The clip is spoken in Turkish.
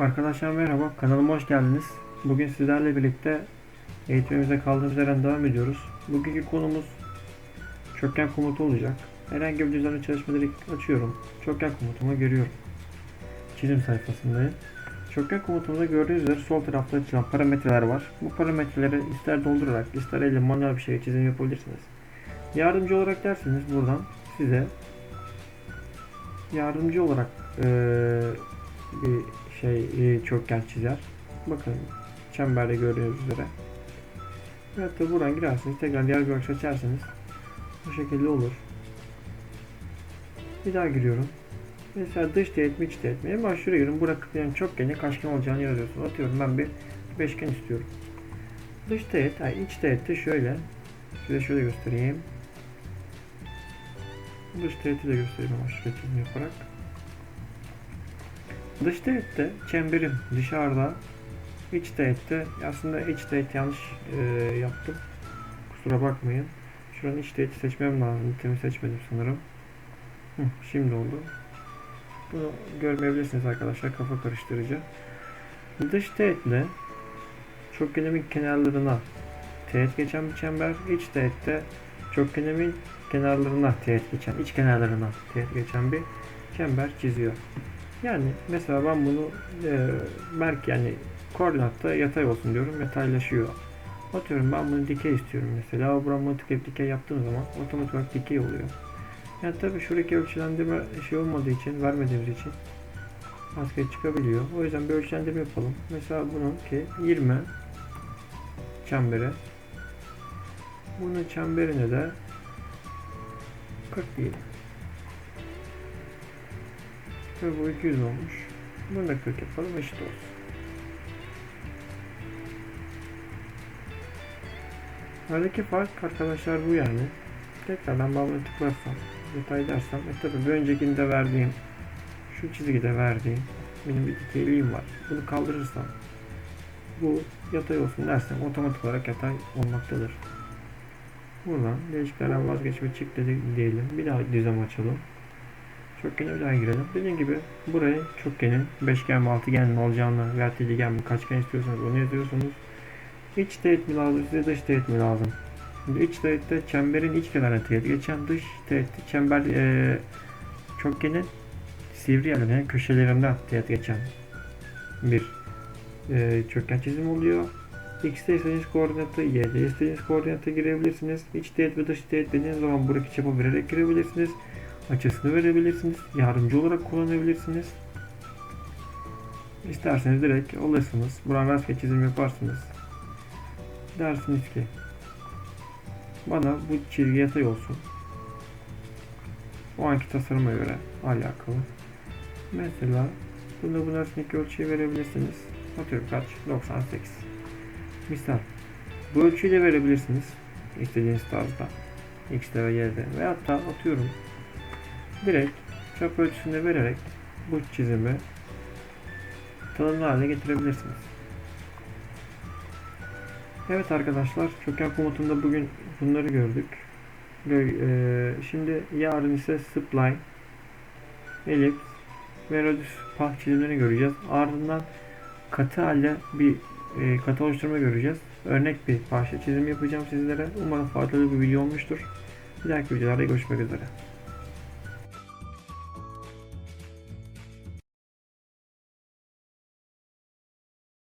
Arkadaşlar merhaba, kanalıma hoş geldiniz. Bugün sizlerle birlikte eğitimimize kaldığımız yerden devam ediyoruz. Bugünkü konumuz çökken komutu olacak. Herhangi bir düzenli çalışmaları açıyorum. Çökken komutumu görüyorum. Çizim sayfasındayım. Çökken komutumuzda gördüğünüz üzere sol tarafta açılan parametreler var. Bu parametreleri ister doldurarak ister elle manuel bir şekilde çizim yapabilirsiniz. Yardımcı olarak derseniz buradan size yardımcı olarak eee bir şey e, çokgen çizer. Bakın çemberde gördüğünüz üzere. Evet de buradan girersiniz. Tekrar diğer bir bakış açarsanız bu şekilde olur. Bir daha giriyorum. Mesela dış teğet mi iç teğet mi? En baş şuraya giriyorum. Burada yani çokgenin kaçgen olacağını yazıyorsunuz. Atıyorum ben bir beşgen istiyorum. Dış teğet, yani iç teğet de şöyle. Size şöyle göstereyim. Dış teğeti de göstereyim ama çizim yaparak. Dış teğette çemberim dışarıda, iç teğette aslında iç teğet yanlış e, yaptım. Kusura bakmayın. Şuranın iç teğeti seçmem lazım. Temi seçmedim sanırım. Hı, şimdi oldu. Bunu görmeyebilirsiniz arkadaşlar. Kafa karıştırıcı. Dış teğetle çokgenimin kenarlarına teğet geçen bir çember. iç teğette çokgenimin kenarlarına teğet geçen, iç kenarlarına teğet geçen bir çember çiziyor. Yani mesela ben bunu e, belki yani koordinatta yatay olsun diyorum yataylaşıyor. Atıyorum ben bunu dikey istiyorum mesela. Buram bunu tıklayıp dikey yaptığım zaman otomatik olarak dikey oluyor. Yani tabii şuradaki ölçülendirme şey olmadığı için vermediğimiz için maske çıkabiliyor. O yüzden bir ölçülendirme yapalım. Mesela bunun ki 20 çembere bunun çemberine de 40 diyelim. Ve bu 200 olmuş. Bunu da 40 yapalım eşit olsun. Aradaki fark arkadaşlar bu yani. Tekrardan bunu tıklarsam, detay dersem, e tabi bir öncekinde verdiğim, şu çizgide verdiğim, benim bir dikeyliğim var. Bunu kaldırırsam, bu yatay olsun dersem otomatik olarak yatay olmaktadır. Buradan değişiklerden vazgeç ve çift dedi diyelim. Bir daha düzlem açalım. Çokgene daha girelim. Dediğim gibi buraya çokgenin beşgen mi altıgen mi olacağını veya dikdörtgen mi kaçgen istiyorsanız onu yazıyorsunuz. İç teğet mi lazım size dış teğet mi lazım? Şimdi iç teğette çemberin iç kenarına teğet geçen dış teğette çember e, çokgenin sivri yerlerine köşelerinden teğet geçen bir e, çokgen çizim oluyor. X'te istediğiniz koordinatı, Y'de istediğiniz koordinata girebilirsiniz. İç teğet ve dış teğet dediğiniz zaman buradaki çapı vererek girebilirsiniz açısını verebilirsiniz. Yardımcı olarak kullanabilirsiniz. İsterseniz direkt alırsınız. Buradan rastgele çizim yaparsınız. Dersiniz ki bana bu çizgi yatay olsun. O anki tasarıma göre alakalı. Mesela bunu bunun arasındaki ölçüyü verebilirsiniz. Atıyorum kaç? 98. Misal. Bu ölçüyü de verebilirsiniz. İstediğiniz tarzda. X'de ve Y'de. Ve hatta atıyorum direkt çap ölçüsünde vererek bu çizimi tanımlı haline getirebilirsiniz. Evet arkadaşlar, çöken komutunda bugün bunları gördük. Gö- e, Şimdi yarın ise spline, elips ve radius pah çizimlerini göreceğiz. Ardından katı halde bir e, katı oluşturma göreceğiz. Örnek bir parça çizim yapacağım sizlere. Umarım faydalı bir video olmuştur. Bir dahaki videolarda görüşmek üzere.